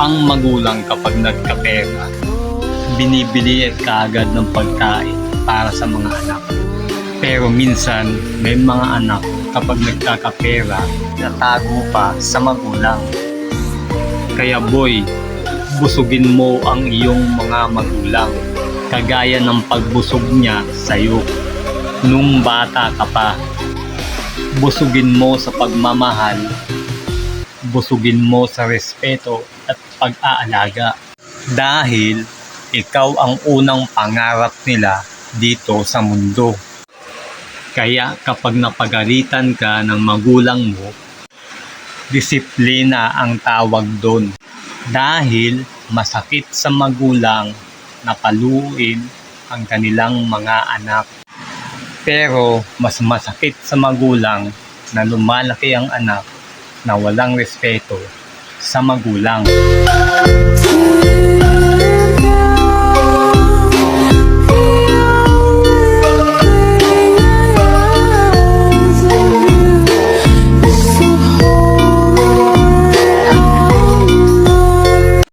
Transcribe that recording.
ang magulang kapag nagkapera, binibili kaagad ng pagkain para sa mga anak. Pero minsan, may mga anak kapag nagkakapera, natago pa sa magulang. Kaya boy, busugin mo ang iyong mga magulang, kagaya ng pagbusog niya sa'yo nung bata ka pa. Busugin mo sa pagmamahal, busugin mo sa respeto at pag-aalaga. Dahil ikaw ang unang pangarap nila dito sa mundo. Kaya kapag napagalitan ka ng magulang mo, disiplina ang tawag doon. Dahil masakit sa magulang na paluin ang kanilang mga anak. Pero mas masakit sa magulang na lumalaki ang anak na walang respeto sa magulang.